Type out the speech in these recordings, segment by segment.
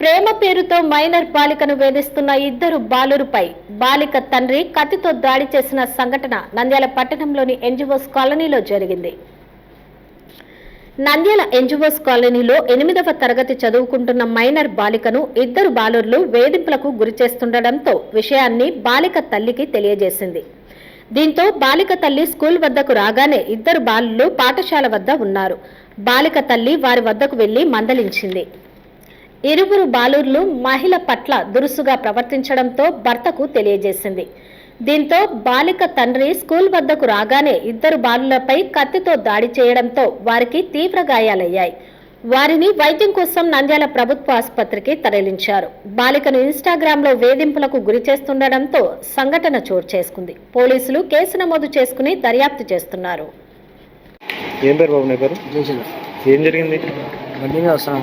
ప్రేమ పేరుతో మైనర్ బాలికను వేధిస్తున్న ఇద్దరు బాలురుపై బాలిక తండ్రి కత్తితో దాడి చేసిన సంఘటన నంద్యాల పట్టణంలోని ఎన్జిఓస్ కాలనీలో జరిగింది. నంద్యాల ఎన్జిఓస్ కాలనీలో ఎనిమిదవ తరగతి చదువుకుంటున్న మైనర్ బాలికను ఇద్దరు బాలుర్లు వేధింపులకు గురి చేస్తుండటంతో విషయాన్ని బాలిక తల్లికి తెలియజేసింది. దీంతో బాలిక తల్లి స్కూల్ వద్దకు రాగానే ఇద్దరు బాలులు పాఠశాల వద్ద ఉన్నారు. బాలిక తల్లి వారి వద్దకు వెళ్ళి మందలించింది. ఇరువురు బాలుర్లు మహిళ పట్ల దురుసుగా ప్రవర్తించడంతో భర్తకు తెలియజేసింది. దీంతో బాలిక తండ్రి స్కూల్ వద్దకు రాగానే ఇద్దరు బాలులపై కత్తితో దాడి చేయడంతో వారికి తీవ్ర గాయాలయ్యాయి. వారిని వైద్యం కోసం నంద్యాల ప్రభుత్వ ఆసుపత్రికి తరలించారు. బాలికను ఇన్స్టాగ్రామ్లో వేధింపులకు గురి చేస్తుండటంతో సంఘటన చోటు చేసుకుంది. పోలీసులు కేసు నమోదు చేసుకుని దర్యాప్తు చేస్తున్నారు. ఏం పేరు బాబు నీ పేరు? ఏం జరిగింది? బండి మీద వస్తున్నాం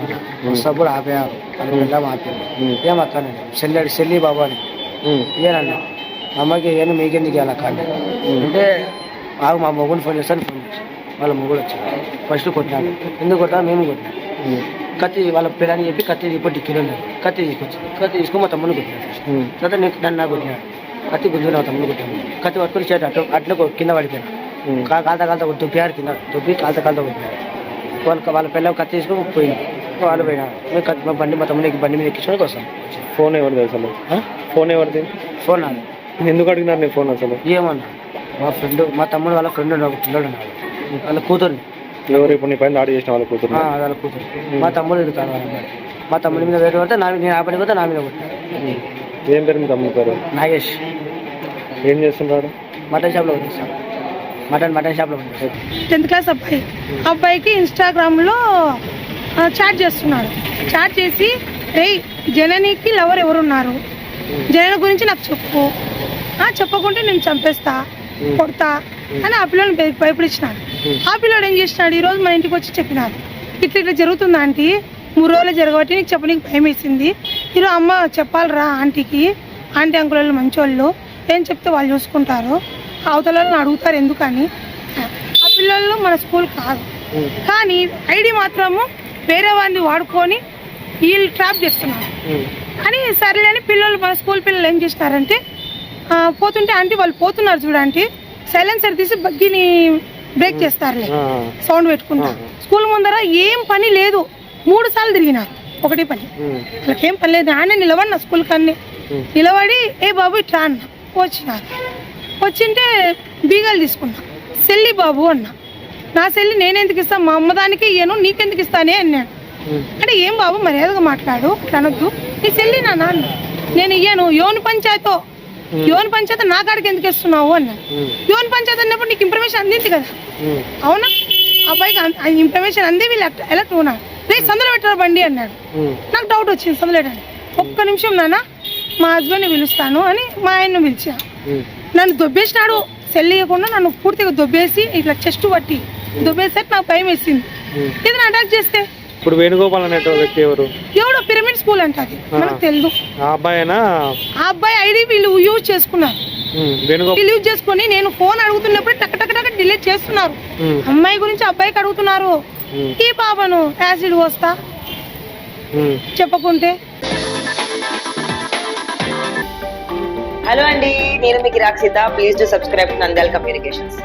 వస్తున్నప్పుడు ఆపేయారు అది పిల్ల ఆపింది ఏం అక్క చెల్లి చెల్లి బాబు అని. ఇదేనండి అమ్మకి ఏం మీకెందుకు అక్క అంటే. ఆగు మా మొగుడిని ఫోన్ చేస్తాను ఫోన్ చేసి వాళ్ళ మొగుడు వచ్చాడు. ఫస్ట్ కొట్టినాడు. ఎందుకు కొట్టినా? మేము కొట్టినాం. కత్తి వాళ్ళ పిల్లని చెప్పి కత్తి ఇప్పుడు కిలో ఉన్నారు కత్తి తీసుకొచ్చి కత్తి తీసుకొని మా తమ్ముని కొట్టినాడు తర్వాత నేను నన్ను కొట్టినాడు. కత్తి గుంజుకుని మా తమ్ముని కొట్టాను కత్తి పట్టుకొని చేతి అట్లా కింద పడిపోయాను కాలుతా కాలుతా దొబ్బియారు కింద దొబ్బి కాలుతా కాలుతా కొట్టినారు వాళ్ళ వాళ్ళ పిల్ల కత్తి తీసుకొని పోయింది. వాళ్ళు పోయినారు. మేము కత్తి మా బండి మా తమ్ముడికి బండి మీద ఎక్కించుకొని వస్తాం. ఫోన్ ఎవరిది అసలు? ఫోన్ ఎవరిది? ఫోన్ నాది. ఎందుకు అడిగినారు నీ ఫోన్ అసలు? ఏమన్నా? మా ఫ్రెండ్ మా తమ్ముడు వాళ్ళ ఫ్రెండ్ ఒక పిల్లడు వాళ్ళ కూతుర్ని. ఎవరు ఇప్పుడు నీ పైన దాడి చేసిన వాళ్ళ కూతురు వాళ్ళ కూతురు మా తమ్ముడు అబ్బాయి. మా తమ్ముడి మీద వేరే పడితే నా నేను ఆ పని పోతే నా మీద ఏం పేరు మీ తమ్ముడు పేరు? నాగేష్. ఏం చేస్తున్నాడు? మటన్ షాప్లో కొట్టేస్తాడు మటన్ మటన్ షాప్లో టెన్త్ క్లాస్ అబ్బాయి. అబ్బాయికి ఇన్స్టాగ్రామ్లో చాట్ చేస్తున్నాడు. చాట్ చేసి రే జననికి లవర్ ఎవరున్నారు? జనని గురించి నాకు చెప్పు. చెప్పకుంటే నేను చంపేస్తా కొడతా అని ఆ పిల్లని భయపడిచ్చినాడు. ఆ పిల్లోడు ఏం చేసినాడు? ఈరోజు మన ఇంటికి వచ్చి చెప్పినాడు. ఇట్లా ఇట్లా జరుగుతుంది ఆంటీ? మూడు రోజులు జరగబట్టి నీకు చెప్పనీకి భయం వేసింది. ఈరోజు అమ్మ చెప్పాలిరా ఆంటీకి. ఆంటీ అంకుల్ వాళ్ళు మంచోళ్ళు. ఏం చెప్తే వాళ్ళు చూసుకుంటారు. అవతల వాళ్ళని అడుగుతారు ఎందుకని? ఆ. పిల్లలు మన స్కూల్ కాదు. కానీ ఐడి మాత్రము వేరే వాడిని వాడుకొని వీళ్ళు ట్రాప్ చేస్తున్నారు. అని సరే అని పిల్లలు మన స్కూల్ పిల్లలు ఏం చేసినారంటే ఆ, పోతుంటే ఆంటీ వాళ్ళు పోతున్నారు చూడండి సైలెన్సర్ తీసి బగ్గిని బ్రేక్ చేస్తారులే. సౌండ్ పెట్టుకుంటా. స్కూల్ ముందర ఏం పని లేదు. మూడు సార్లు తిరిగినారు. ఒకటి పని. వాళ్ళకి ఏం పని లేదు. ఆయన నిలబడి నా స్కూల్ కన్నీ. నిలబడి ఏ బాబు ఇట్లా అన్న. వచ్చినారు. వచ్చింటే బీగాలు తీసుకున్నా. సెల్లి బాబు అన్న. నా సెల్లి నేనెందుకు ఇస్తాను మా అమ్మదానికి ఇయ్యను నీకెందుకు ఇస్తానే అన్నాడు. అంటే ఏం బాబు మర్యాదగా మాట్లాడు అనొద్దు. నీ సెల్లి నా నాన్న నేను ఇయ్యను యోని పంచాయతో. యోని పంచాయతీ నా కాడికి ఎందుకు ఇస్తున్నావు అన్నాడు యోని పంచాయతీ అన్నప్పుడు నీకు ఇన్ఫర్మేషన్ అందింది కదా. అవునా? అబ్బాయికి ఇన్ఫర్మేషన్ అంది వీళ్ళు ఎలా టూనా రే సందులో పెట్టారు బండి అన్నాడు. నాకు డౌట్ వచ్చింది సందులో ఒక్క నిమిషం నాన్న మా హస్బెండ్ని పిలుస్తాను అని మా ఆయన్ను పిలిచా. నన్ను దొబ్బేసినాడు. సెల్లియకుండా నన్ను పూర్తిగా దొబ్బేసి ఇట్లా చెస్ట్ పట్టి దొబ్బేసరికి నాకు భయం వేసింది. ఇది అటాక్ చేస్తే. ఇప్పుడు వేణుగోపాల్ అనే వ్యక్తి ఎవరు? ఎవడో పిరమిడ్ స్కూల్ అంట అది. మనకు తెలియదు ఆ అబ్బాయినా? ఆ అబ్బాయి ఐడి వీళ్ళు యూజ్ చేసుకున్నారు. వీళ్ళు యూజ్ చేసుకొని నేను ఫోన్ అడుగుతున్నప్పుడు టక్ టక్ టక్ డిలీట్ చేస్తున్నారు. అమ్మాయి గురించి అబ్బాయికి అడుగుతున్నారు. ఈ పాపను యాసిడ్ పోస్తా. చెప్పకుంటే. హలో అండి. నేను మీకు Rakshitha please to subscribe Nandyala communications